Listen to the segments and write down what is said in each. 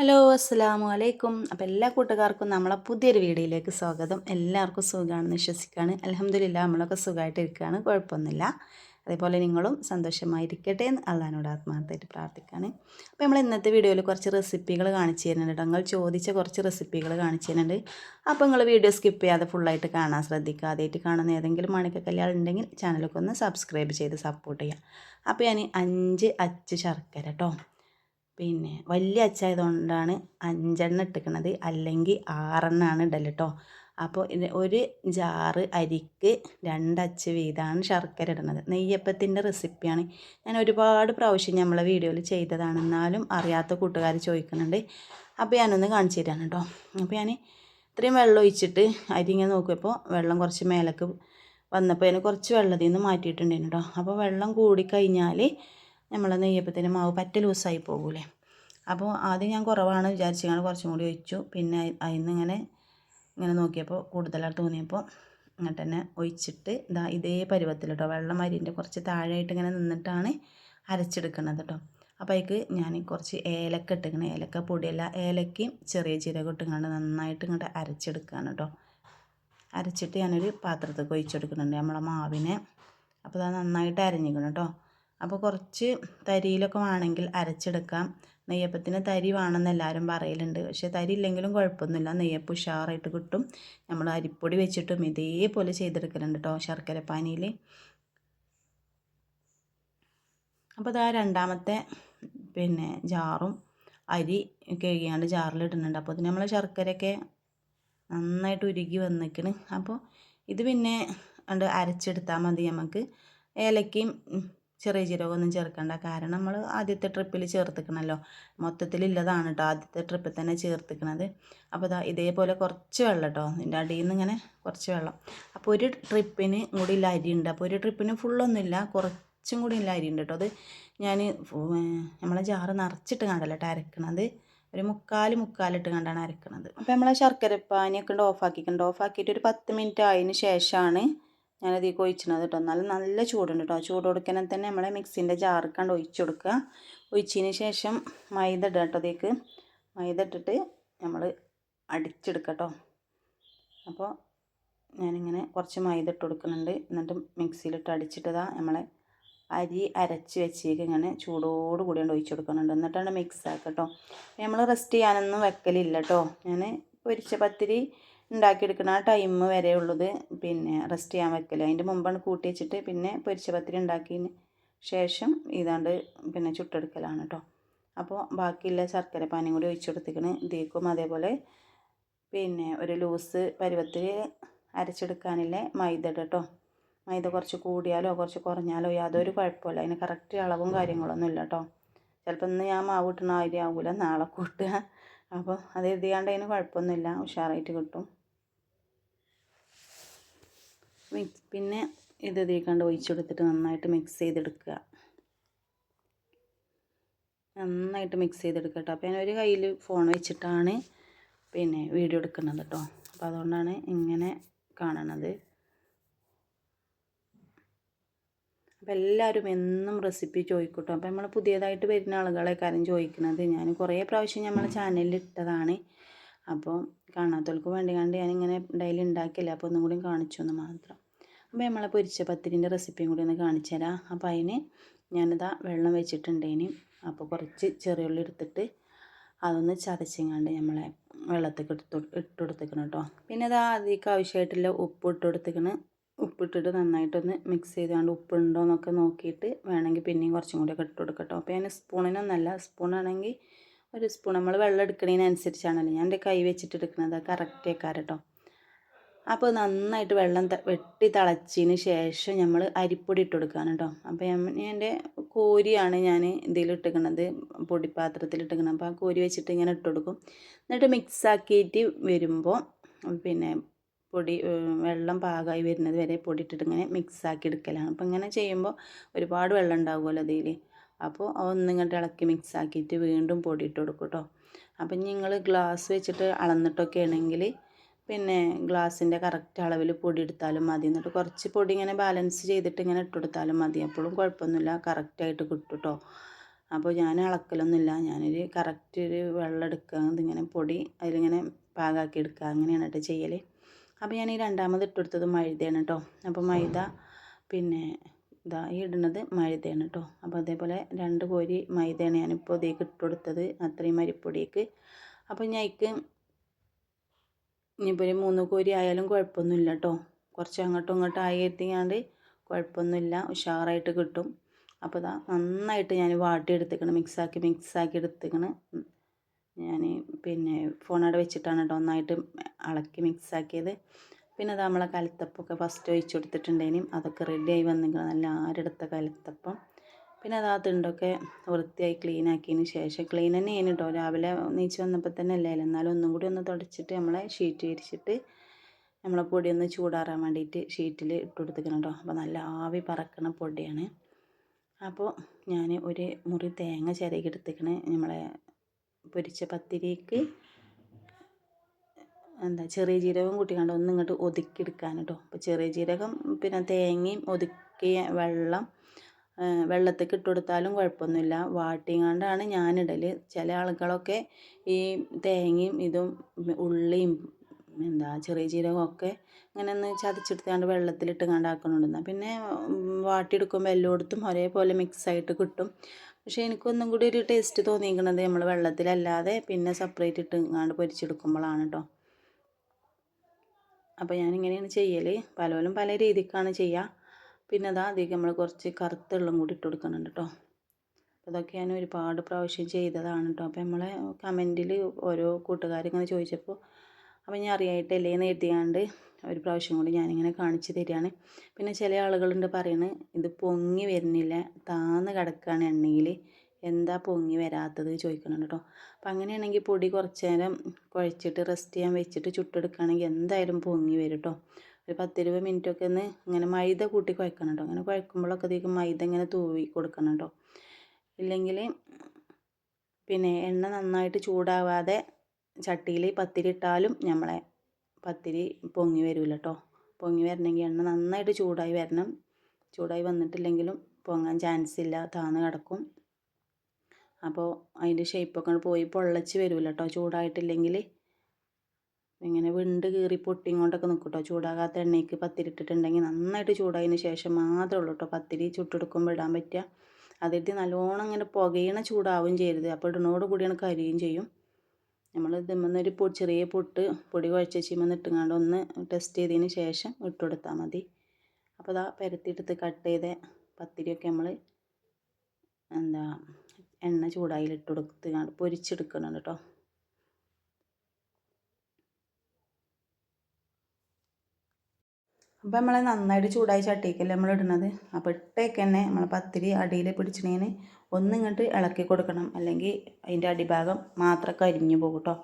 Hello അസ്സാം വലൈക്കും അപ്പോൾ എല്ലാ കൂട്ടുകാർക്കും നമ്മളെ പുതിയൊരു വീഡിയോയിലേക്ക് സ്വാഗതം. എല്ലാവർക്കും സുഖമാണെന്ന് വിശ്വസിക്കുകയാണ് അലഹമ്മദില്ല നമ്മളൊക്കെ സുഖമായിട്ട് ഇരിക്കുകയാണ് കുഴപ്പമൊന്നുമില്ല. അതേപോലെ നിങ്ങളും സന്തോഷമായിരിക്കട്ടെ എന്ന് അള്ളഹാനോട് ആത്മാർത്ഥമായിട്ട് പ്രാർത്ഥിക്കുകയാണ് അപ്പോൾ നമ്മൾ ഇന്നത്തെ വീഡിയോയിൽ കുറച്ച് റെസിപ്പികൾ കാണിച്ചു തരുന്നുണ്ട്. നിങ്ങൾ ചോദിച്ച കുറച്ച് റെസിപ്പികൾ കാണിച്ചു തരുന്നുണ്ട്. അപ്പോൾ നിങ്ങൾ വീഡിയോ സ്കിപ്പ് ചെയ്യാതെ ഫുള്ളായിട്ട് കാണാൻ ശ്രദ്ധിക്കുക ആദ്യമായിട്ട് കാണുന്ന ഏതെങ്കിലും മണിക്ക കല്യാണം ഉണ്ടെങ്കിൽ ചാനലൊക്കെ ഒന്ന് സബ്സ്ക്രൈബ് ചെയ്ത് സപ്പോർട്ട് ചെയ്യാം അപ്പോൾ ഞാൻ അഞ്ച് അച്ച് ശർക്കര കേട്ടോ പിന്നെ വലിയ അച്ചായതുകൊണ്ടാണ് അഞ്ചെണ്ണം ഇട്ടിക്കണത് അല്ലെങ്കിൽ ആറെണ്ണമാണ് ഇടൽ കേട്ടോ അപ്പോൾ ഒരു ജാറ് അരിക്ക് രണ്ടച്ച് വീതമാണ് ശർക്കര ഇടുന്നത് നെയ്യപ്പത്തിന്റെ റെസിപ്പിയാണ്. ഞാൻ ഒരുപാട് പ്രാവശ്യം നമ്മളെ വീഡിയോയിൽ ചെയ്തതാണ്. എന്നാലും അറിയാത്ത കൂട്ടുകാർ ചോദിക്കുന്നുണ്ട്. അപ്പോൾ ഞാനൊന്ന് കാണിച്ചു തരാണ് കേട്ടോ അപ്പോൾ ഞാൻ ഇത്രയും വെള്ളം ഒഴിച്ചിട്ട് അരി ഇങ്ങനെ നോക്കിയപ്പോൾ വെള്ളം കുറച്ച് മേലേക്ക് വന്നപ്പോൾ ഞാൻ കുറച്ച് വെള്ളത്തിൽ നിന്ന് മാറ്റിയിട്ടുണ്ടായിരുന്നു കേട്ടോ അപ്പോൾ വെള്ളം കൂടി കഴിഞ്ഞാൽ നമ്മൾ നെയ്യപ്പത്തിന് മാവ് പറ്റ ലൂസായി പോകൂലേ. അപ്പോൾ ആദ്യം ഞാൻ കുറവാണ് വിചാരിച്ചാണ് കുറച്ചും കൂടി ഒഴിച്ചു. പിന്നെ അതിന് ഇങ്ങനെ ഇങ്ങനെ നോക്കിയപ്പോൾ കൂടുതലായിട്ട് തോന്നിയപ്പോൾ ഇങ്ങനെ തന്നെ ഒഴിച്ചിട്ട് ഇതാ ഇതേ പരുവത്തിൽ കേട്ടോ വെള്ളം അരിന്റെ കുറച്ച് താഴെയായിട്ട് ഇങ്ങനെ നിന്നിട്ടാണ് അരച്ചെടുക്കുന്നത് കേട്ടോ അപ്പോൾ അതിക്ക് ഞാൻ കുറച്ച് ഏലക്ക ഇട്ടിങ്ങനെ ഏലക്ക പൊടിയല്ല ഏലക്കയും ചെറിയ ജീരകം ഇട്ടുകൊണ്ട് നന്നായിട്ട് ഇങ്ങോട്ട് അരച്ചെടുക്കുകയാണ് കേട്ടോ അരച്ചിട്ട് ഞാനൊരു പാത്രത്തിൽ ഒഴിച്ചെടുക്കുന്നുണ്ട് നമ്മളെ മാവിനെ. അപ്പോൾ അത് നന്നായിട്ട് അരഞ്ഞിക്കണം കേട്ടോ അപ്പോൾ കുറച്ച് തരിയിലൊക്കെ വേണമെങ്കിൽ അരച്ചെടുക്കാം. നെയ്യപ്പത്തിന് തരി വേണമെന്ന് എല്ലാവരും പറയലുണ്ട്. പക്ഷേ തരി ഇല്ലെങ്കിലും കുഴപ്പമൊന്നുമില്ല. നെയ്യപ്പ് ഉഷാറായിട്ട് കിട്ടും. നമ്മൾ അരിപ്പൊടി വെച്ചിട്ടും ഇതേപോലെ ചെയ്തെടുക്കലുണ്ട് കേട്ടോ ശർക്കര പാനിയിൽ അപ്പോൾ ഇതാ രണ്ടാമത്തെ പിന്നെ ജാറും അരി കഴുകിയാണ്ട് ജാറിലിടുന്നുണ്ട് അപ്പോൾ ഇത് നമ്മൾ ശർക്കരയൊക്കെ നന്നായിട്ട് ഉരുകി വന്നിക്കണ്. അപ്പോൾ ഇത് പിന്നെ അണ്ട് അരച്ചെടുത്താൽ മതി നമുക്ക്. ഏലക്കയും ചെറിയ ജീരകമൊന്നും ചേർക്കണ്ട. കാരണം നമ്മൾ ആദ്യത്തെ ട്രിപ്പിൽ ചേർത്തിക്കണമല്ലോ മൊത്തത്തിലുള്ളതാണ് കേട്ടോ ആദ്യത്തെ ട്രിപ്പിൽ തന്നെ ചേർത്തിക്കണത്. അപ്പോൾ ഇതാ ഇതേപോലെ കുറച്ച് വെള്ളം കേട്ടോ ഇതിന്റെ അടിയിൽ നിന്ന് ഇങ്ങനെ കുറച്ച് വെള്ളം. അപ്പോൾ ഒരു ട്രിപ്പിന് കൂടി ഇല്ല ഉണ്ട് അപ്പോൾ ഒരു ട്രിപ്പിന് ഫുള്ളൊന്നുമില്ല കുറച്ചും കൂടി ഇല്ല ഉണ്ട് കേട്ടോ അത് ഞാൻ നമ്മളെ ജാറ് നിറച്ചിട്ട് കണ്ടല്ലോ കേട്ടോ അരക്കണത്. ഒരു മുക്കാൽ മുക്കാലിട്ട് കണ്ടാണ് അരക്കണത്. അപ്പോൾ നമ്മളെ ശർക്കരപ്പാനിയൊക്കെ ഉണ്ട് ഓഫാക്കിയിട്ടുണ്ട് ഓഫാക്കിയിട്ട് ഒരു പത്ത് മിനിറ്റ് ആയതിന് ശേഷമാണ് ഞാനത് ഈ ഒഴിച്ചത് കേട്ടോ നല്ല നല്ല ചൂടുണ്ട് കേട്ടോ ചൂട് കൊടുക്കണം തന്നെ നമ്മളെ മിക്സിന്റെ ജാറിക്കാണ്ട് ഒഴിച്ച് കൊടുക്കുക. ഒഴിച്ചതിന് ശേഷം മൈദ ഇടുക കേട്ടോ അതേക്ക് മൈദ ഇട്ടിട്ട് നമ്മൾ അടിച്ചെടുക്കുക കേട്ടോ അപ്പോൾ ഞാനിങ്ങനെ കുറച്ച് മൈദ ഇട്ട് കൊടുക്കുന്നുണ്ട്. എന്നിട്ട് മിക്സിയിലിട്ട് അടിച്ചിട്ടതാ നമ്മളെ അരി അരച്ച് വെച്ചേക്ക് ഇങ്ങനെ ചൂടോട് കൂടി കൊണ്ട് ഒഴിച്ച് കൊടുക്കുന്നുണ്ട്. എന്നിട്ടാണ് മിക്സ് ആക്കുക കേട്ടോ നമ്മൾ റെസ്റ്റ് ചെയ്യാനൊന്നും വെക്കലില്ല കേട്ടോ ഞാൻ പൊരിച്ച പത്തിരി ഉണ്ടാക്കിയെടുക്കുന്ന ആ ടൈം വരെ ഉള്ളത് പിന്നെ റെസ്റ്റ് ചെയ്യാൻ വെക്കൽ അതിന്റെ മുമ്പാണ് കൂട്ടി വെച്ചിട്ട് പിന്നെ പൊരിച്ച പത്തിരി ഉണ്ടാക്കിയതിന് ശേഷം ഇതാണ്ട് പിന്നെ ചുട്ടെടുക്കലാണ് കേട്ടോ അപ്പോൾ ബാക്കിയുള്ള ശർക്കര പാനിയും കൂടി ഒഴിച്ചു കൊടുത്തിക്കണ്. ഇതേക്കും അതേപോലെ പിന്നെ ഒരു ലൂസ് പരുവത്തിൽ അരച്ചെടുക്കാനില്ല മൈദ കേട്ടോ മൈദ കുറച്ച് കൂടിയാലോ കുറച്ച് കുറഞ്ഞാലോ യാതൊരു കുഴപ്പമില്ല. അതിന് കറക്റ്റ് അളവും കാര്യങ്ങളൊന്നും ഇല്ല കേട്ടോ ചിലപ്പോൾ ഇന്ന് ഞാൻ മാവ് കിട്ടണ ആയിരം ആവില്ല നാളെ കൂട്ടുക. അപ്പോൾ അത് എഴുതിയാണ്ട് അതിന് കുഴപ്പമൊന്നുമില്ല. ഉഷാറായിട്ട് കിട്ടും. മിക്സ് പിന്നെ ഇത് ഇതിലേക്കാണ്ട് ഒഴിച്ചെടുത്തിട്ട് നന്നായിട്ട് മിക്സ് ചെയ്തെടുക്കുക. നന്നായിട്ട് മിക്സ് ചെയ്തെടുക്കുക കേട്ടോ. അപ്പോൾ ഞാൻ ഒരു കയ്യിൽ ഫോൺ വെച്ചിട്ടാണ് പിന്നെ വീഡിയോ എടുക്കുന്നത് കേട്ടോ. അപ്പോൾ അതുകൊണ്ടാണ് ഇങ്ങനെ കാണണത്. അപ്പോൾ എല്ലാവരും എന്നും റെസിപ്പി ചോദിക്കട്ടോ. അപ്പോൾ നമ്മൾ പുതിയതായിട്ട് വരുന്ന ആളുകളെ കാര്യം ചോദിക്കുന്നത്. ഞാൻ കുറേ പ്രാവശ്യം നമ്മളെ ചാനലിൽ ഇട്ടതാണ്. അപ്പോൾ കാണാത്തവർക്ക് വേണ്ടി കണ്ട് ഞാനിങ്ങനെ ഡെയിലി ഉണ്ടാക്കില്ല അപ്പോൾ ഒന്നും കൂടി കാണിച്ചു എന്ന് മാത്രം. അപ്പോൾ നമ്മളെ പൊരിച്ച പത്തിരിന്റെ റെസിപ്പിയും കൂടി ഒന്ന് കാണിച്ചു തരാം. അപ്പോൾ അതിന് ഞാനിതാ വെള്ളം വെച്ചിട്ടുണ്ടേന് അപ്പോൾ കുറച്ച് ചെറിയ ഉള്ളി എടുത്തിട്ട് അതൊന്ന് ചതച്ചിങ്ങാണ്ട് നമ്മളെ വെള്ളത്തേക്ക് എടുത്ത് ഇട്ട് കൊടുത്തേക്കണം കേട്ടോ. പിന്നെ അത് അതിലേക്ക് ആവശ്യമായിട്ടുള്ള ഉപ്പ് ഇട്ട് കൊടുത്തേക്കണ്. ഉപ്പിട്ടിട്ട് നന്നായിട്ടൊന്ന് മിക്സ് ചെയ്തുകൊണ്ട് ഉപ്പുണ്ടോ എന്നൊക്കെ നോക്കിയിട്ട് വേണമെങ്കിൽ പിന്നെയും കുറച്ചും കൂടി ഒക്കെ ഇട്ട് കൊടുക്കട്ടോ അപ്പോൾ ഞാൻ സ്പൂണിനൊന്നല്ല സ്പൂണാണെങ്കിൽ ഒരു സ്പൂൺ. നമ്മൾ വെള്ളം എടുക്കുന്നതിനനുസരിച്ചാണല്ലോ ഞാൻ എന്റെ കൈ വെച്ചിട്ട് എടുക്കുന്നത് കറക്റ്റ് കേട്ടോ. അപ്പോൾ നന്നായിട്ട് വെള്ളം വെട്ടി തിളച്ചതിന് ശേഷം നമ്മൾ അരിപ്പൊടി ഇട്ട് കൊടുക്കുകയാണ് കേട്ടോ അപ്പോൾ എന്റെ കോരിയാണ് ഞാൻ ഇതിൽ ഇട്ടിക്കണത് പൊടിപ്പാത്രത്തിൽ ഇട്ടിക്കണം അപ്പോൾ ആ കോരി വെച്ചിട്ട് ഇങ്ങനെ ഇട്ട് കൊടുക്കും. എന്നിട്ട് മിക്സ് ആക്കിയിട്ട് വരുമ്പോൾ പിന്നെ പൊടി വെള്ളം പാകമായി വരുന്നത് വരെ പൊടി ഇട്ടിട്ട് ഇങ്ങനെ മിക്സ് ആക്കി എടുക്കലാണ്. അപ്പോൾ ഇങ്ങനെ ചെയ്യുമ്പോൾ ഒരുപാട് വെള്ളം ഉണ്ടാകുമല്ലോ അതിൽ അപ്പോൾ ഒന്നിങ്ങോട്ട് ഇളക്കി മിക്സ് ആക്കിയിട്ട് വീണ്ടും പൊടി ഇട്ട് കൊടുക്കും കേട്ടോ അപ്പം നിങ്ങൾ ഗ്ലാസ് വെച്ചിട്ട് അളന്നിട്ടൊക്കെ ആണെങ്കിൽ പിന്നെ ഗ്ലാസിന്റെ കറക്റ്റ് അളവിൽ പൊടി എടുത്താലും മതി. എന്നിട്ട് കുറച്ച് പൊടി ഇങ്ങനെ ബാലൻസ് ചെയ്തിട്ട് ഇങ്ങനെ ഇട്ട് കൊടുത്താലും മതി. അപ്പോഴും കുഴപ്പമൊന്നുമില്ല. കറക്റ്റായിട്ട് കിട്ടും കേട്ടോ അപ്പോൾ ഞാൻ അളക്കലൊന്നുമില്ല. ഞാനൊരു കറക്റ്റ് ഒരു വെള്ളം എടുക്കുക. ഇങ്ങനെ പൊടി അതിലിങ്ങനെ പാകാക്കി എടുക്കുക. അങ്ങനെയാണ് കേട്ടോ ചെയ്യൽ അപ്പോൾ ഞാൻ ഈ രണ്ടാമത് ഇട്ടെടുത്തത് മൈദയാണ് കേട്ടോ. അപ്പോൾ മൈദ പിന്നെ ഇതാ ഈ ഇടുന്നത് മൈദയാണ് കേട്ടോ. അപ്പോൾ അതേപോലെ രണ്ട് കോരി മൈദയാണ് ഞാനിപ്പോൾ ഇതേക്ക് ഇട്ട് കൊടുത്തത്. അത്രയും മരിപ്പൊടിയേക്ക് അപ്പോൾ ഞാൻ ഇനിയിപ്പോൾ ഒരു മൂന്ന് കോരി ആയാലും കുഴപ്പമൊന്നുമില്ല കേട്ടോ കുറച്ച് അങ്ങോട്ടും ഇങ്ങോട്ടും ആയി എത്തിക്കാണ്ട് കുഴപ്പമൊന്നുമില്ല. ഉഷാറായിട്ട് കിട്ടും. അപ്പോൾ ഇതാ നന്നായിട്ട് ഞാൻ വാട്ടി എടുത്തേക്കണം മിക്സാക്കി മിക്സാക്കി എടുത്തേക്കണം. ഞാൻ പിന്നെ ഫോണവിടെ വെച്ചിട്ടാണ് കേട്ടോ ഒന്നായിട്ട് ഇളക്കി മിക്സാക്കിയത്. പിന്നെ അത് നമ്മളെ കലത്തപ്പൊക്കെ ഫസ്റ്റ് ഒഴിച്ചു കൊടുത്തിട്ടുണ്ടേനും. അതൊക്കെ റെഡിയായി വന്നിരിക്കണം നല്ല ആരെടുത്ത കലത്തപ്പം. പിന്നെ അത് ആ തിണ്ടൊക്കെ വൃത്തിയായി ക്ലീൻ ആക്കിയതിന് ശേഷം ക്ലീൻ തന്നെ ചെയ്യുന്നു കേട്ടോ രാവിലെ നീച്ച് വന്നപ്പോൾ തന്നെ അല്ലേ? എന്നാലും ഒന്നും കൂടി ഒന്ന് തുടച്ചിട്ട് നമ്മളെ ഷീറ്റ് വിരിച്ചിട്ട് നമ്മളെ പൊടി ഒന്ന് ചൂടാറാൻ വേണ്ടിയിട്ട് ഷീറ്റിൽ ഇട്ട് കൊടുത്തിരിക്കണം കേട്ടോ അപ്പോൾ നല്ല ആവി പറക്കണ പൊടിയാണ്. അപ്പോൾ ഞാൻ ഒരു മുറി തേങ്ങ ചിരകി എടുത്തിക്കണേ നമ്മളെ പൊരിച്ച പത്തിരിക്ക് എന്താ ചെറിയ ജീരകം കൂട്ടിക്കാണ്ട് ഒന്ന് ഇങ്ങോട്ട് ഒതുക്കിയെടുക്കാൻ കേട്ടോ അപ്പോൾ ചെറിയ ജീരകം പിന്നെ തേങ്ങയും ഒതുക്കിയ വെള്ളം വെള്ളത്തേക്ക് ഇട്ട് കൊടുത്താലും കുഴപ്പമൊന്നുമില്ല. വാട്ടിങ്ങാണ്ടാണ് ഞാനിടൽ ചില ആളുകളൊക്കെ ഈ തേങ്ങയും ഇതും ഉള്ളിയും എന്താ ചെറിയ ജീരകമൊക്കെ ഇങ്ങനെ ഒന്ന് ചതച്ചെടുത്താണ്ട് വെള്ളത്തിലിട്ട് കണ്ടാക്കുന്നുണ്ടെന്ന് പിന്നെ വാട്ടിയെടുക്കുമ്പോൾ എല്ലായിടത്തും ഒരേപോലെ മിക്സ് ആയിട്ട് കിട്ടും. പക്ഷേ എനിക്കൊന്നും കൂടി ഒരു ടേസ്റ്റ് തോന്നിയിരിക്കുന്നത് നമ്മൾ വെള്ളത്തിലല്ലാതെ പിന്നെ സെപ്പറേറ്റ് ഇട്ട് ഇങ്ങാണ്ട് പൊരിച്ചെടുക്കുമ്പോഴാണ് കേട്ടോ അപ്പോൾ ഞാനിങ്ങനെയാണ് ചെയ്യൽ പലരും പല രീതിക്കാണ് ചെയ്യുക പിന്നെ അതാ അധികം നമ്മൾ കുറച്ച് കറുത്തുള്ളും കൂടി ഇട്ട് കൊടുക്കുന്നുണ്ട് കേട്ടോ അതൊക്കെ ഞാൻ ഒരുപാട് പ്രാവശ്യം ചെയ്തതാണ് കേട്ടോ അപ്പോൾ നമ്മളെ കമന്റിൽ ഓരോ കൂട്ടുകാരിങ്ങനെ ചോദിച്ചപ്പോൾ അപ്പോൾ ഞാൻ അറിയായിട്ടല്ലേ? എന്ന് എഴുതിയാണ്ട് ഒരു പ്രാവശ്യം കൂടി ഞാനിങ്ങനെ കാണിച്ചു തരികയാണ്. പിന്നെ ചില ആളുകളുണ്ട് പറയുന്നത് ഇത് പൊങ്ങി വരുന്നില്ല താന്ന് കിടക്കുകയാണ് എണ്ണയിൽ എന്താ പൊങ്ങി വരാത്തത്? ചോദിക്കുന്നുണ്ട് കേട്ടോ അപ്പം അങ്ങനെയാണെങ്കിൽ പൊടി കുറച്ച് നേരം കുഴച്ചിട്ട് റെസ്റ്റ് ചെയ്യാൻ വെച്ചിട്ട് ചുട്ടെടുക്കുകയാണെങ്കിൽ എന്തായാലും പൊങ്ങി വരും കേട്ടോ ഒരു പത്തിരുപത് മിനിറ്റൊക്കെ ഒന്ന് ഇങ്ങനെ മൈദ കൂട്ടി കുഴക്കണം കേട്ടോ അങ്ങനെ കുഴക്കുമ്പോഴൊക്കെ അധികം മൈദ ഇങ്ങനെ തൂവി കൊടുക്കണം കേട്ടോ ഇല്ലെങ്കിൽ പിന്നെ എണ്ണ നന്നായിട്ട് ചൂടാവാതെ ചട്ടിയിൽ പത്തിരി ഇട്ടാലും നമ്മളെ പത്തിരി പൊങ്ങി വരില്ല കേട്ടോ പൊങ്ങി വരണമെങ്കിൽ എണ്ണ നന്നായിട്ട് ചൂടായി വരണം. ചൂടായി വന്നിട്ടില്ലെങ്കിലും പൊങ്ങാൻ ചാൻസ് ഇല്ല. താന്ന് കിടക്കും. അപ്പോൾ അതിന്റെ ഷേപ്പൊക്കെ പോയി പൊള്ളച്ച് വരില്ല കേട്ടോ ചൂടായിട്ടില്ലെങ്കിൽ ഇങ്ങനെ വിണ്ട് കീറി പൊട്ടിങ്ങോട്ടൊക്കെ നിൽക്കും കേട്ടോ ചൂടാകാത്ത എണ്ണയ്ക്ക് പത്തിരി ഇട്ടിട്ടുണ്ടെങ്കിൽ നന്നായിട്ട് ചൂടായതിന് ശേഷം മാത്രമേ ഉള്ളൂ കേട്ടോ പത്തിരി ചുട്ടെടുക്കുമ്പോൾ ഇടാൻ പറ്റുക. അതിട്ട് നല്ലോണം ഇങ്ങനെ പുകയണ ചൂടാവുകയും ചെയ്യരുത്. അപ്പോൾ ഇടുന്നോട് കൂടിയാണ് കരിയും ചെയ്യും. നമ്മൾ ഇതിമ്മന്നൊരു പൊ ചെറിയ പൊട്ട് പൊടി കുഴച്ച ചീമെന്ന് ഇട്ടുങ്ങാണ്ട് ഒന്ന് ടെസ്റ്റ് ചെയ്തതിന് ശേഷം ഇട്ട് കൊടുത്താൽ മതി. അപ്പോൾ ഇതാ പരത്തിയെടുത്ത് കട്ട് ചെയ്ത പത്തിരിയൊക്കെ നമ്മൾ എന്താ എണ്ണ ചൂടായിലിട്ട് ഇട്ടുകൊടുത്ത് പൊരിച്ചെടുക്കണം കേട്ടോ അപ്പോൾ നമ്മൾ നന്നായിട്ട് ചൂടായി ചട്ടിക്കല്ലേ നമ്മൾ ഇടുന്നത്? അപ്പോൾ ഇട്ടേക്ക് തന്നെ നമ്മൾ പത്തിരി അടിയിൽ പിടിച്ചിണേന് ഒന്നിങ്ങോട്ട് ഇളക്കി കൊടുക്കണം. അല്ലെങ്കിൽ അതിന്റെ അടിഭാഗം മാത്രം കരിഞ്ഞു പോകും കേട്ടോ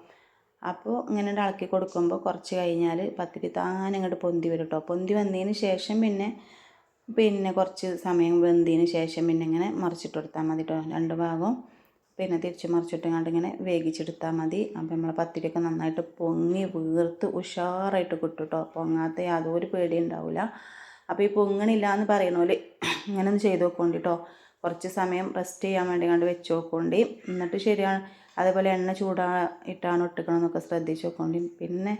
അപ്പോൾ ഇങ്ങനെ ഇളക്കി കൊടുക്കുമ്പോൾ കുറച്ച് കഴിഞ്ഞാൽ പത്തിരി താനിങ്ങോട്ട് പൊന്തി വരും കേട്ടോ പൊന്തി വന്നതിന് ശേഷം പിന്നെ പിന്നെ കുറച്ച് സമയം വെന്തതിന് ശേഷം പിന്നെ ഇങ്ങനെ മറിച്ചിട്ട് കൊടുത്താൽ മതി കേട്ടോ രണ്ട് ഭാഗവും പിന്നെ തിരിച്ച് മറിച്ചിട്ട് ഇങ്ങനെ വേവിച്ചെടുത്താൽ മതി. അപ്പോൾ നമ്മളെ പത്തിരിയൊക്കെ നന്നായിട്ട് പൊങ്ങി വീർത്ത് ഉഷാറായിട്ട് കിട്ടും കേട്ടോ പൊങ്ങാത്ത യാതൊരു പേടി ഉണ്ടാവില്ല അപ്പോൾ ഈ പൊങ്ങണില്ല എന്ന് പറയണോൽ ഇങ്ങനെ ഒന്ന് ചെയ്ത് നോക്കോണ്ടി കേട്ടോ കുറച്ച് സമയം റെസ്റ്റ് ചെയ്യാൻ വേണ്ടി കണ്ട് വെച്ച് നോക്കോണ്ടി എന്നിട്ട് ശരിയാണ്. അതേപോലെ എണ്ണ ചൂടാ ഇട്ടാണ് ഒട്ടിക്കണമെന്നൊക്കെ ശ്രദ്ധിച്ച് നോക്കോണ്ടി പിന്നെ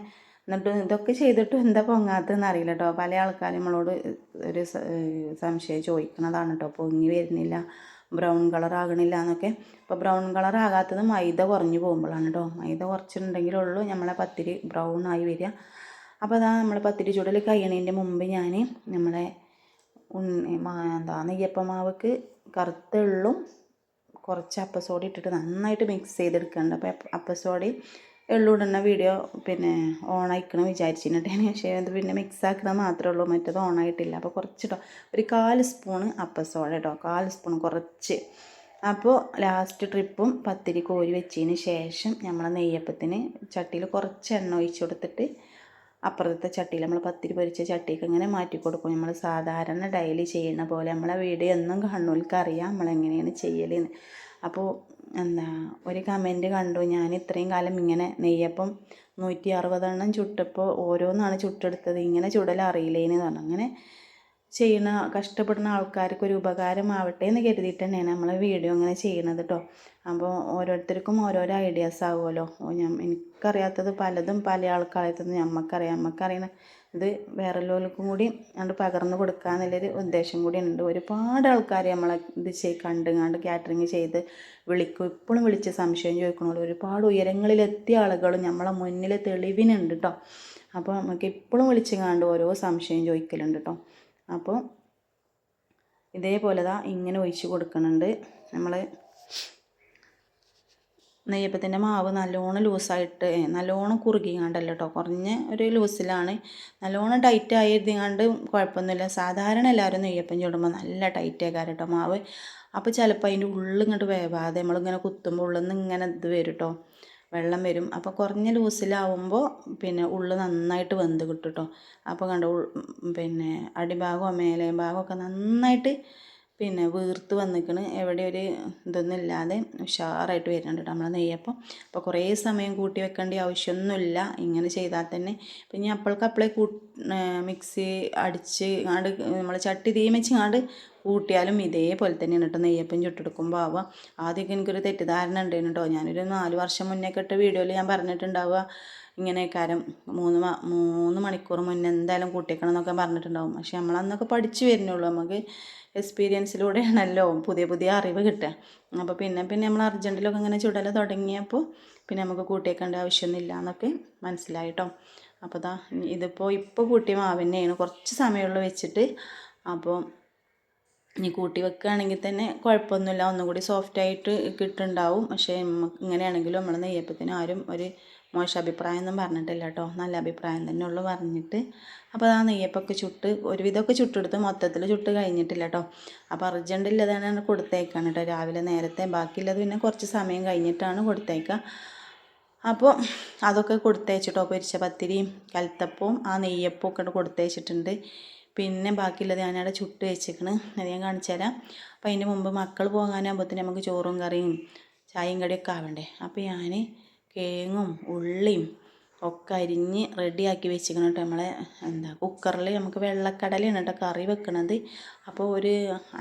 എന്നിട്ട് ഇതൊക്കെ ചെയ്തിട്ടും എന്താ പൊങ്ങാത്തതെന്ന് അറിയില്ല കേട്ടോ പല ആൾക്കാരും നമ്മളോട് ഒരു സംശയം ചോദിക്കുന്നതാണ് കേട്ടോ പൊങ്ങി വരുന്നില്ല. ബ്രൗൺ കളർ ആകണില്ല എന്നൊക്കെ അപ്പോൾ ബ്രൗൺ കളർ ആകാത്തത് മൈദ കുറഞ്ഞു പോകുമ്പോഴാണ് കേട്ടോ മൈദ കുറച്ചിട്ടുണ്ടെങ്കിലുള്ളൂ നമ്മളെ പത്തിരി ബ്രൗൺ ആയി വരിക. അപ്പോൾ അതാ നമ്മളെ പത്തിരി ചൂടൽ കഴിയണതിന്റെ മുമ്പ് ഞാൻ നമ്മളെ ഉണ്ണി എന്താ കറുത്ത ഉള്ളും കുറച്ച് അപ്പസോഡ ഇട്ടിട്ട് നന്നായിട്ട് മിക്സ് ചെയ്തെടുക്കുന്നുണ്ട് അപ്പോൾ അപ്പസോഡയും എള്ളുടുന്ന വീഡിയോ പിന്നെ ഓൺ ആയിക്കണം വിചാരിച്ചിട്ട് പക്ഷേ അത് പിന്നെ മിക്സ് ആക്കുന്നത് മാത്രമേ ഉള്ളൂ. മറ്റത് ഓൺ ആയിട്ടില്ല അപ്പോൾ കുറച്ചിട്ടോ ഒരു കാൽ സ്പൂണ് അപ്പസോള കേട്ടോ കാൽ സ്പൂൺ കുറച്ച്. അപ്പോൾ ലാസ്റ്റ് ട്രിപ്പും പത്തിരി കോരി വെച്ചതിന് ശേഷം നമ്മൾ നെയ്യപ്പത്തിന് ചട്ടിയിൽ കുറച്ച് എണ്ണ ഒഴിച്ചു കൊടുത്തിട്ട് അപ്പുറത്തെ ചട്ടിയിൽ നമ്മൾ പത്തിരി പൊരിച്ച ചട്ടിക്ക് ഇങ്ങനെ മാറ്റി കൊടുക്കും. നമ്മൾ സാധാരണ ഡെയിലി ചെയ്യുന്ന പോലെ നമ്മളെ വീട് എന്നും കണ്ണൂർക്കറിയാം നമ്മളെങ്ങനെയാണ് ചെയ്യലെന്ന് അപ്പോൾ എന്താ ഒരു കമന്റ് കണ്ടു. ഞാൻ ഇത്രയും കാലം ഇങ്ങനെ നെയ്യപ്പം നൂറ്റി അറുപതെണ്ണം ചുട്ടപ്പോൾ ഓരോന്നാണ് ചുട്ടെടുത്തത്. ഇങ്ങനെ ചുടൽ അറിയില്ലേന്ന് പറഞ്ഞു. അങ്ങനെ ചെയ്യുന്ന കഷ്ടപ്പെടുന്ന ആൾക്കാർക്ക് ഒരു ഉപകാരമാവട്ടെ എന്ന് കരുതിയിട്ട് തന്നെയാണ് നമ്മൾ വീഡിയോ ഇങ്ങനെ ചെയ്യണത് കേട്ടോ അപ്പോൾ ഓരോരുത്തർക്കും ഓരോരോ ഐഡിയാസ് ആവുമല്ലോ. ഞാൻ എനിക്കറിയാത്തത് പലതും പല ആൾക്കാരത്തുനിന്ന് നമുക്കറിയാം നമുക്കറിയണ ഇത് വേറെ കൂടി അത് പകർന്നു കൊടുക്കുക എന്നുള്ളൊരു ഉദ്ദേശം കൂടി ഉണ്ട് ഒരുപാട് ആൾക്കാർ നമ്മളെ ഇത് ചെയ് കണ്ടുങ്ങാണ്ട് കാറ്ററിങ് ചെയ്ത് വിളിക്കും. ഇപ്പോഴും വിളിച്ച് സംശയം ചോദിക്കണുള്ളൂ ഒരുപാട് ഉയരങ്ങളിലെത്തിയ ആളുകളും നമ്മളെ മുന്നിൽ തെളിവിനുണ്ട് കേട്ടോ അപ്പോൾ നമുക്ക് ഇപ്പോഴും വിളിച്ചങ്ങാണ്ട് ഓരോ സംശയം ചോദിക്കലുണ്ട് കേട്ടോ അപ്പോൾ ഇതേപോലെ ഇങ്ങനെ ഒഴിച്ച് കൊടുക്കുന്നുണ്ട് നമ്മൾ നെയ്യപ്പത്തിന്റെ മാവ് നല്ലോണം ലൂസായിട്ട് നല്ലോണം കുറുകിങ്ങാണ്ടല്ല കേട്ടോ കുറഞ്ഞ ഒരു ലൂസിലാണ്. നല്ലോണം ടൈറ്റ് ആയിരുന്നിങ്ങാണ്ട് കുഴപ്പമൊന്നുമില്ല. സാധാരണ എല്ലാവരും നെയ്യപ്പം ചൂടുമ്പോൾ നല്ല ടൈറ്റ് ആക്കാറ് കേട്ടോ മാവ്. അപ്പോൾ ചിലപ്പോൾ അതിന്റെ ഉള്ളിൽ ഇങ്ങോട്ട് വേവാതെ നമ്മളിങ്ങനെ കുത്തുമ്പോൾ ഉള്ളിൽ നിന്ന് ഇങ്ങനെ ഇത് വരും കേട്ടോ. വെള്ളം വരും. അപ്പോൾ കുറഞ്ഞ ലൂസിലാവുമ്പോൾ പിന്നെ ഉള്ളു നന്നായിട്ട് വെന്ത് കിട്ടും കേട്ടോ. അപ്പോൾ കണ്ടോ പിന്നെ അടിഭാഗവും മേലെ ഭാഗമൊക്കെ നന്നായിട്ട് പിന്നെ വീർത്ത് വന്നിക്കണ്. എവിടെ ഒരു ഇതൊന്നും ഇല്ലാതെ ഉഷാറായിട്ട് വരുന്നുണ്ട് കേട്ടോ നമ്മളെ നെയ്യപ്പം അപ്പോൾ കുറേ സമയം കൂട്ടി വെക്കേണ്ട ആവശ്യമൊന്നുമില്ല. ഇങ്ങനെ ചെയ്താൽ തന്നെ. പിന്നെ അപ്പോഴേക്കപ്പോഴേ കൂ മിക്സി അടിച്ച് കാണ്ട് നമ്മൾ ചട്ടി തീമിച്ച് വെച്ച് കൂട്ടിയാലും ഇതേപോലെ തന്നെയാണ് കേട്ടോ നെയ്യപ്പം ചുട്ടെടുക്കുമ്പോൾ ആവുക. ആദ്യമൊക്കെ എനിക്കൊരു തെറ്റിദ്ധാരണ ഉണ്ടായിരുന്നു കേട്ടോ ഞാനൊരു നാല് വർഷം മുന്നേ ഇട്ട വീഡിയോയിൽ ഞാൻ പറഞ്ഞിട്ടുണ്ടാവുക. ഇങ്ങനെ കാരം മൂന്ന് മൂന്ന് മണിക്കൂർ മുന്നേ എന്തായാലും കൂട്ടിക്കണം എന്നൊക്കെ പറഞ്ഞിട്ടുണ്ടാവും. പക്ഷെ നമ്മളന്നൊക്കെ പഠിച്ചു വരുന്നുള്ളൂ. നമുക്ക് എക്സ്പീരിയൻസിലൂടെയാണല്ലോ പുതിയ പുതിയ അറിവ് കിട്ടുക. അപ്പോൾ പിന്നെ പിന്നെ നമ്മൾ അർജന്റിലൊക്കെ ഇങ്ങനെ ചുടൽ തുടങ്ങിയപ്പോൾ പിന്നെ നമുക്ക് കൂട്ടിയേക്കേണ്ട ആവശ്യമൊന്നുമില്ല എന്നൊക്കെ മനസ്സിലായിട്ടോ. അപ്പോൾ ദാ ഇതിപ്പോൾ ഇപ്പോൾ കൂട്ടിയ മാവ് കുറച്ച് സമയമുള്ള വെച്ചിട്ട്. അപ്പോൾ ഇനി കൂട്ടി വെക്കുകയാണെങ്കിൽ തന്നെ കുഴപ്പമൊന്നുമില്ല. ഒന്നും കൂടി സോഫ്റ്റായിട്ട് കിട്ടുന്നുണ്ടാവും. പക്ഷേ ഇങ്ങനെയാണെങ്കിലും നമ്മൾ നെയ്യപ്പത്തിന് ആരും ഒരു മോശം അഭിപ്രായം ഒന്നും പറഞ്ഞിട്ടില്ല കേട്ടോ. നല്ല അഭിപ്രായം തന്നെ ഉള്ളു പറഞ്ഞിട്ട്. അപ്പോൾ ആ നെയ്യപ്പൊക്കെ ചുട്ട് ഒരുവിധമൊക്കെ ചുട്ടെടുത്ത് മൊത്തത്തിൽ ചുട്ട് കഴിഞ്ഞിട്ടില്ല കേട്ടോ. അപ്പോൾ അർജന്റില്ലതാണ് കൊടുത്തേക്കാണ് കേട്ടോ. രാവിലെ നേരത്തെ ബാക്കിയുള്ളത് പിന്നെ കുറച്ച് സമയം കഴിഞ്ഞിട്ടാണ് കൊടുത്തേക്കുക അപ്പോൾ അതൊക്കെ കൊടുത്തേച്ചിട്ടോ പൊരിച്ച പത്തിരിയും കൽത്തപ്പവും ആ നെയ്യപ്പവും ഒക്കെ കൊടുത്തേച്ചിട്ടുണ്ട്. പിന്നെ ബാക്കിയുള്ളത് ഞാനവിടെ ചുട്ട് വെച്ചിരിക്കണ് അത് ഞാൻ കാണിച്ചു തരാം. അപ്പോൾ അതിന്റെ മുമ്പ് മക്കൾ പോകാനാകുമ്പോഴത്തേന് നമുക്ക് ചോറും കറിയും ചായയും കടിയൊക്കെ ആവണ്ടേ. അപ്പോൾ ഞാൻ കേങ്ങും ഉള്ളിയും ഒക്കെ അരിഞ്ഞ് റെഡിയാക്കി വെച്ചിരിക്കണം കേട്ടോ നമ്മളെ. എന്താ കുക്കറിൽ നമുക്ക് വെള്ളക്കടലയാണ് കേട്ടോ കറി വെക്കണത്. അപ്പോൾ ഒരു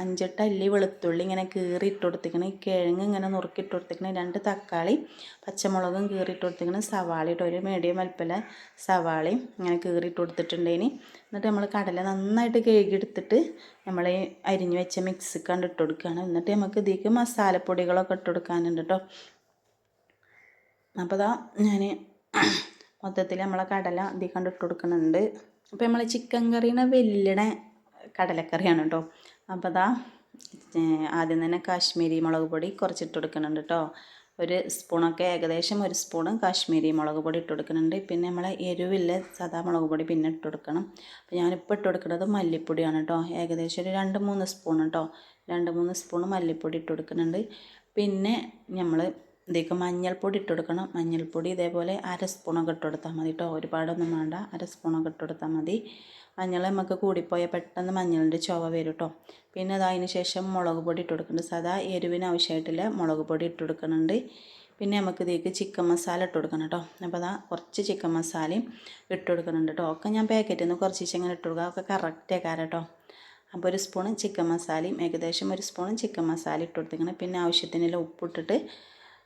അഞ്ചെട്ട് അല്ലി വെളുത്തുള്ളി ഇങ്ങനെ കീറി ഇട്ട് കൊടുത്തിക്കണം കിഴങ്ങ് ഇങ്ങനെ നുറുക്കി ഇട്ട് കൊടുത്തിക്കണം രണ്ട് തക്കാളി പച്ചമുളകും കീറി ഇട്ട് കൊടുത്തിക്കണം സവാള ഇട്ട് ഒരു മീഡിയം വലുപ്പമുള്ള സവാളയും ഇങ്ങനെ കീറി ഇട്ട് എന്നിട്ട് നമ്മൾ കടല നന്നായിട്ട് കഴുകിയെടുത്തിട്ട് നമ്മൾ അരിഞ്ഞ് വെച്ച മിക്സിക്കാണ്ട് കണ്ട് ഇട്ട് കൊടുക്കുകയാണ്. എന്നിട്ട് നമുക്ക് ഇതിലേക്ക് മസാലപ്പൊടികളൊക്കെ ഇട്ട് കൊടുക്കാനുണ്ട് കേട്ടോ. അപ്പോൾ ഇതാ ഞാൻ മൊത്തത്തിൽ നമ്മളെ കടല അധികം കണ്ടിട്ട് കൊടുക്കുന്നുണ്ട്. അപ്പോൾ നമ്മൾ ചിക്കൻ കറീനെ വെല്ലിട കടലക്കറിയാണ് കേട്ടോ അപ്പോൾ അതാ ആദ്യം തന്നെ കാശ്മീരി മുളക് പൊടി കുറച്ചിട്ട് കൊടുക്കുന്നുണ്ട് കേട്ടോ ഒരു സ്പൂണൊക്കെ ഏകദേശം ഒരു സ്പൂണ് കാശ്മീരി മുളക് പൊടി ഇട്ട് കൊടുക്കുന്നുണ്ട്. പിന്നെ നമ്മളെ എരിവില്ല സാധാ മുളക് പൊടി പിന്നെ ഇട്ട് കൊടുക്കണം. അപ്പോൾ ഞാനിപ്പോൾ ഇട്ട് കൊടുക്കുന്നത് മല്ലിപ്പൊടിയാണ് കേട്ടോ ഏകദേശം ഒരു രണ്ട് മൂന്ന് സ്പൂൺ കേട്ടോ രണ്ട് മൂന്ന് സ്പൂൺ മല്ലിപ്പൊടി ഇട്ട് കൊടുക്കുന്നുണ്ട്. പിന്നെ നമ്മൾ ഇതിലേക്ക് മഞ്ഞൾപ്പൊടി ഇട്ട് കൊടുക്കണം. മഞ്ഞൾപ്പൊടി ഇതേപോലെ അര സ്പൂണൊക്കെ ഇട്ട് കൊടുത്താൽ മതി കേട്ടോ ഒരുപാടൊന്നും വേണ്ട. അര സ്പൂണൊക്കെ ഇട്ട് കൊടുത്താൽ മതി. മഞ്ഞൾ നമുക്ക് കൂടിപ്പോയാൽ പെട്ടെന്ന് മഞ്ഞളിന്റെ ചുവ വരും കേട്ടോ പിന്നെ അതിന് ശേഷം മുളക് പൊടി ഇട്ട് കൊടുക്കുന്നുണ്ട്. സാധാ എരിവിന് ആവശ്യമായിട്ടില്ല. മുളക് പൊടി ഇട്ട് കൊടുക്കുന്നുണ്ട്. പിന്നെ നമുക്ക് ഇതിലേക്ക് ചിക്കൻ മസാല ഇട്ട് കൊടുക്കണം കേട്ടോ അപ്പോൾ അതാ കുറച്ച് ചിക്കൻ മസാലയും ഇട്ട് കൊടുക്കുന്നുണ്ട് കേട്ടോ ഒക്കെ ഞാൻ പാക്കറ്റിൽ നിന്ന് കുറച്ച് ഇങ്ങനെ ഇട്ട് കൊടുക്കുക. ഒക്കെ കറക്റ്റേ ആക്കാറ് കേട്ടോ അപ്പോൾ ഒരു സ്പൂൺ ചിക്കൻ മസാലയും ഏകദേശം ഒരു സ്പൂൺ ചിക്കൻ മസാല ഇട്ട് കൊടുത്തിരിക്കണം. പിന്നെ ആവശ്യത്തിനുള്ള ഉപ്പിട്ടിട്ട്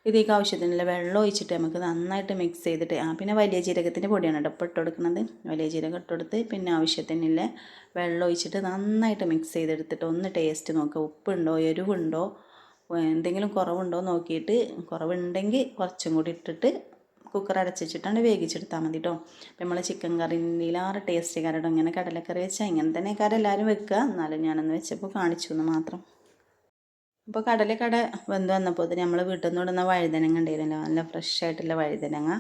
ഇതിലേക്ക് ആവശ്യത്തിനുള്ള വെള്ളം ഒഴിച്ചിട്ട് നമുക്ക് നന്നായിട്ട് മിക്സ് ചെയ്തിട്ട് ആ പിന്നെ വലിയ ജീരകത്തിന്റെ പൊടിയാണ് കേട്ടോ ഇപ്പോൾ ഇട്ട് കൊടുക്കുന്നത് വലിയ ജീരകം ഇട്ട് കൊടുത്ത് പിന്നെ ആവശ്യത്തിനുള്ള വെള്ളം ഒഴിച്ചിട്ട് നന്നായിട്ട് മിക്സ് ചെയ്തെടുത്തിട്ട് ഒന്ന് ടേസ്റ്റ് നോക്കുക ഉപ്പുണ്ടോ എരിവുണ്ടോ എന്തെങ്കിലും കുറവുണ്ടോ നോക്കിയിട്ട് കുറവുണ്ടെങ്കിൽ കുറച്ചും കൂടി ഇട്ടിട്ട് കുക്കർ അടച്ചിട്ടാണ് വേവിച്ചെടുത്താൽ മതി കേട്ടോ. അപ്പം നമ്മൾ ചിക്കൻ കറി കറിയിലാറ് ടേസ്റ്റ് കാരട്ടോ ഇങ്ങനെ കടലക്കറി വെച്ചാൽ ഇങ്ങനെ തന്നെ കറി എല്ലാവരും വെക്കുക. എന്നാലും ഞാനൊന്ന് വെച്ചപ്പോൾ കാണിച്ചു എന്ന് മാത്രം. അപ്പോൾ കട വെന്ത് വന്നപ്പോൾ നമ്മൾ വീട്ടിൽ നിന്ന് ഇടുന്ന വഴുതനങ്ങ ഉണ്ടായിരുന്നല്ലോ നല്ല ഫ്രഷ് ആയിട്ടുള്ള വഴുതനങ്ങ.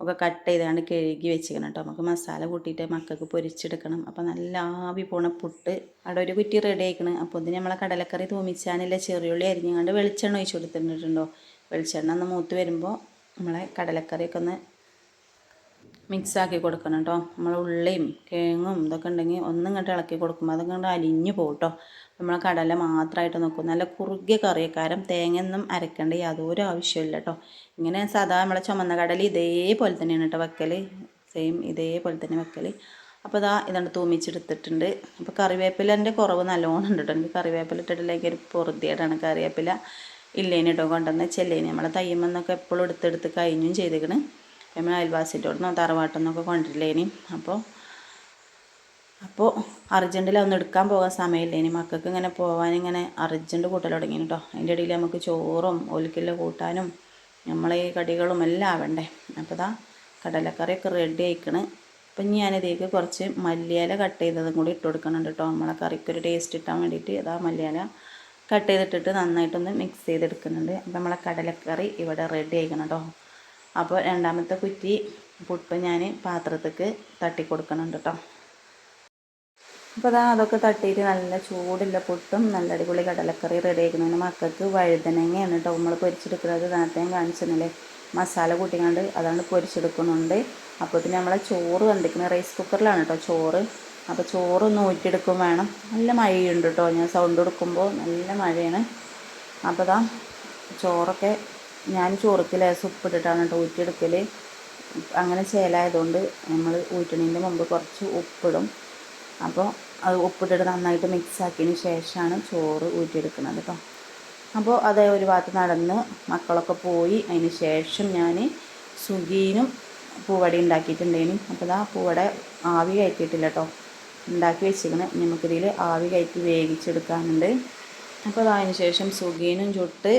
ഒക്കെ കട്ട് ചെയ്താണ്ട് കഴുകി വെച്ചിരിക്കണം കേട്ടോ നമുക്ക് മസാല കൂട്ടിയിട്ട് മക്കൾക്ക് പൊരിച്ചെടുക്കണം. അപ്പോൾ നല്ല ആവി പോണ പുട്ട് അവിടെ ഒരു കുറ്റി റെഡി ആയിക്കണം. അപ്പോൾ ഇതിന് നമ്മളെ കടലക്കറി തൂമിച്ചാനില്ല ചെറിയുള്ളി അരിഞ്ഞുകൊണ്ട് വെളിച്ചെണ്ണ ഒഴിച്ച് കൊടുത്തിട്ടുണ്ടോ വെളിച്ചെണ്ണ ഒന്ന് മൂത്ത് വരുമ്പോൾ നമ്മളെ കടലക്കറിയൊക്കെ ഒന്ന് മിക്സാക്കി കൊടുക്കണം കേട്ടോ നമ്മൾ ഉള്ളിയും കിഴങ്ങും ഇതൊക്കെ ഉണ്ടെങ്കിൽ ഒന്നും ഇങ്ങോട്ട് ഇളക്കി കൊടുക്കുമ്പോൾ അതൊക്കെ അലിഞ്ഞു പോകും കേട്ടോ നമ്മൾ കടല മാത്രമായിട്ട് നോക്കും. നല്ല കുറുകിയ കറിയക്കാരം തേങ്ങയൊന്നും അരക്കേണ്ട യാതൊരു ആവശ്യമില്ല കേട്ടോ ഇങ്ങനെ സാധാ നമ്മളെ ചുമന്ന കടല ഇതേപോലെ തന്നെയാണ് കേട്ടോ വെക്കൽ സെയിം ഇതേപോലെ തന്നെ വെക്കൽ അപ്പോൾ ഇതാ ഇതുണ്ട് തൂമിച്ചെടുത്തിട്ടുണ്ട്. അപ്പോൾ കറിവേപ്പിലന്റെ കുറവ് നല്ലോണം ഉണ്ട് കേട്ടോ എനിക്ക് കറിവേപ്പില ഇട്ടിട്ടില്ലെങ്കിൽ ഒരു പൊറുതിയായിട്ടാണ് കറിവേപ്പില ഇല്ലേനെ കേട്ടോ കൊണ്ടുവന്ന്. ചെല്ലേനെ. നമ്മളെ തയ്യമെന്നൊക്കെ എപ്പോഴും എടുത്തെടുത്ത് കഴിഞ്ഞും ചെയ്തേക്കണ്. നമ്മൾ അയൽവാസിന്റെ തറവാട്ടിൽ നിന്നൊക്കെ കൊണ്ടില്ലേനി അപ്പോൾ അപ്പോൾ അർജന്റിൽ ഒന്ന് എടുക്കാൻ പോകാൻ സമയമില്ലേനി. മക്കൾക്ക് ഇങ്ങനെ പോകാൻ ഇങ്ങനെ അർജന്റ് കൂട്ടൽ തുടങ്ങി കേട്ടോ അതിന്റെ ഇടയിൽ നമുക്ക് ചോറും ഒലിക്കില്ല കൂട്ടാനും നമ്മളെ ഈ കടികളും എല്ലാം ആവണ്ടേ. അപ്പോൾ ഇതാ കടലക്കറിയൊക്കെ റെഡി ആയിക്കണ്. അപ്പം ഞാനിതേക്ക് കുറച്ച് മല്ലിയില കട്ട് ചെയ്തതും കൂടി ഇട്ട് കൊടുക്കുന്നുണ്ട് കേട്ടോ നമ്മളെ കറിക്കൊരു ടേസ്റ്റ് കിട്ടാൻ വേണ്ടിയിട്ട് ഇതാ മല്ലിയില കട്ട് ചെയ്തിട്ടിട്ട് നന്നായിട്ടൊന്ന് മിക്സ് ചെയ്തെടുക്കുന്നുണ്ട്. അപ്പം നമ്മളെ കടലക്കറി ഇവിടെ റെഡി ആയിക്കണം കേട്ടോ അപ്പോൾ രണ്ടാമത്തെ കുറ്റി പുട്ട് ഞാൻ പാത്രത്തേക്ക് തട്ടി കൊടുക്കുന്നുണ്ട് കേട്ടോ. അപ്പോൾ അതാ അതൊക്കെ തട്ടിയിട്ട് നല്ല ചൂടുള്ള പുട്ടും നല്ല അടിപൊളി കടലക്കറി റെഡി ആക്കുന്നതിന് മക്കൾക്ക് വഴുതനങ്ങയാണ് കേട്ടോ നമ്മൾ പൊരിച്ചെടുക്കുന്നത്. നേരത്തെ ഞാൻ കാണിച്ചിരുന്നില്ലേ മസാല കൂട്ടിക്കാണ്ട് അതാണ് പൊരിച്ചെടുക്കുന്നുണ്ട്. അപ്പോൾ പിന്നെ നമ്മളെ ചോറ് കണ്ടിരിക്കുന്നത് റൈസ് കുക്കറിലാണ് കേട്ടോ ചോറ്. അപ്പോൾ ചോറ് ഒന്ന് ഊറ്റിയെടുക്കും വേണം. നല്ല മഴയുണ്ട് കേട്ടോ. ഞാൻ സൗണ്ട് കൊടുക്കുമ്പോൾ നല്ല മഴയാണ്. അപ്പോൾ അതാ ചോറൊക്കെ ഞാൻ ചോറക്ക് ഉപ്പ് ഉപ്പിട്ടിട്ടാണ് കേട്ടോ ഊറ്റിയെടുക്കൽ. അങ്ങനെ ചേലായതുകൊണ്ട് നമ്മൾ ഊറ്റണതിന്റെ മുമ്പ് കുറച്ച് ഉപ്പിടും. അപ്പോൾ അത് ഉപ്പിട്ടിട്ട് നന്നായിട്ട് മിക്സ് ആക്കിയതിന് ശേഷമാണ് ചോറ് ഊറ്റിയെടുക്കുന്നത് കേട്ടോ. അപ്പോൾ അതേ ഒരു ഭാഗത്ത് നടന്ന് മക്കളൊക്കെ പോയി. അതിന് ശേഷം ഞാൻ സുഗീനും പൂവട ഉണ്ടാക്കിയിട്ടുണ്ടേനും. അപ്പോൾ ആ പൂവട ആവി കയറ്റിയിട്ടില്ല കേട്ടോ. ഉണ്ടാക്കി വെച്ചിരിക്കണം. നമുക്കിതിൽ ആവി കയറ്റി വേവിച്ചെടുക്കാനുണ്ട്. അപ്പോൾ അതിന് ശേഷം സുഗീനും ചുട്ട്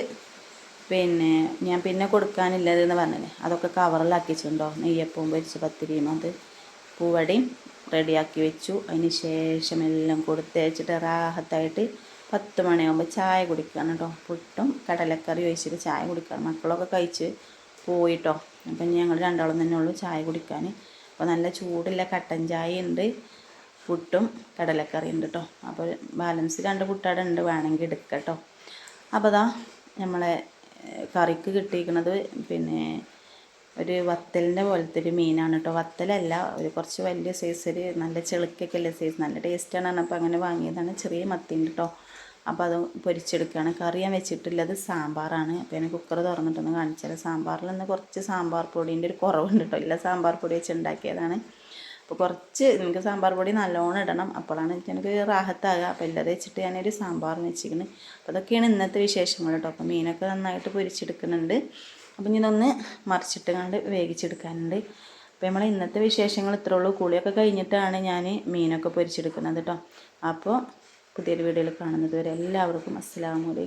പിന്നെ ഞാൻ പിന്നെ കൊടുക്കാനില്ലതെന്ന് പറഞ്ഞില്ലേ? അതൊക്കെ കവറിലാക്കി വെച്ചിട്ടുണ്ടോ നെയ്യപ്പവും പൊരിച്ച പത്തിരിയും അത് പൂവടയും റെഡിയാക്കി വെച്ചു. അതിന് ശേഷം എല്ലാം കൊടുത്തയച്ചിട്ട് റാഹത്തായിട്ട് പത്ത് മണിയാകുമ്പോൾ ചായ കുടിക്കണം കേട്ടോ. പുട്ടും കടലക്കറി ഒഴിച്ചിട്ട് ചായ കുടിക്കണം. മക്കളൊക്കെ കഴിച്ച് പോയിട്ടോ. അപ്പം ഞങ്ങൾ രണ്ടാളും തന്നെ ഉള്ളൂ ചായ കുടിക്കാൻ അപ്പോൾ നല്ല ചൂടുള്ള കട്ടൻ ചായ ഉണ്ട് പുട്ടും കടലക്കറി ഉണ്ട് കേട്ടോ. അപ്പോൾ ബാലൻസ് രണ്ട് പുട്ടാടെ വേണമെങ്കിൽ എടുക്കാം കേട്ടോ. അപ്പോൾ അതാ നമ്മളെ കറിക്ക് കിട്ടിയിരിക്കുന്നത് പിന്നെ ഒരു വത്തലിന്റെ പോലത്തെ ഒരു മീനാണ് കേട്ടോ. വത്തലല്ല ഒരു കുറച്ച് വലിയ സൈസ് ഒരു നല്ല ചെളുക്കൊക്കെ ഉള്ള സൈസ് നല്ല ടേസ്റ്റാണ് അപ്പോൾ അങ്ങനെ വാങ്ങിയതാണ്. ചെറിയ മത്തിന്റെ കേട്ടോ. അപ്പോൾ അത് പൊരിച്ചെടുക്കുകയാണ്. കറി ഞാൻ വെച്ചിട്ടുള്ളത് സാമ്പാറാണ്. അപ്പോൾ ഞാൻ കുക്കർ തുറന്നിട്ടൊന്ന് കാണിച്ചാൽ സാമ്പാറിൽ നിന്ന് കുറച്ച് സാമ്പാർ പൊടീന്റെ ഒരു കുറവുണ്ട് കേട്ടോ. ഇല്ല സാമ്പാർ പൊടി വെച്ച് ഉണ്ടാക്കിയതാണ്. അപ്പോൾ കുറച്ച് എനിക്ക് സാമ്പാർ പൊടി നല്ലോണം ഇടണം. അപ്പോഴാണ് എനിക്ക് റാഹത്താകുക. അപ്പോൾ എല്ലാം വെച്ചിട്ട് ഞാനൊരു സാമ്പാർ വെച്ചിരിക്കുന്നത് അപ്പോൾ അതൊക്കെയാണ് ഇന്നത്തെ വിശേഷങ്ങൾ കേട്ടോ. അപ്പോൾ മീനൊക്കെ നന്നായിട്ട് പൊരിച്ചെടുക്കുന്നുണ്ട്. അപ്പോൾ ഇതൊന്ന് മറിച്ചിട്ട് കണ്ട് വേവിച്ചെടുക്കാനുണ്ട്. അപ്പോൾ നമ്മൾ ഇന്നത്തെ വിശേഷങ്ങൾ ഇത്രേ ഉള്ളൂ. കുളിയൊക്കെ കഴിഞ്ഞിട്ടാണ് ഞാൻ മീനൊക്കെ പൊരിച്ചെടുക്കുന്നത് കേട്ടോ. അപ്പോൾ പുതിയൊരു വീഡിയോയിൽ കാണുന്നത് വരെ എല്ലാവർക്കും അസ്സാമലൈക്കും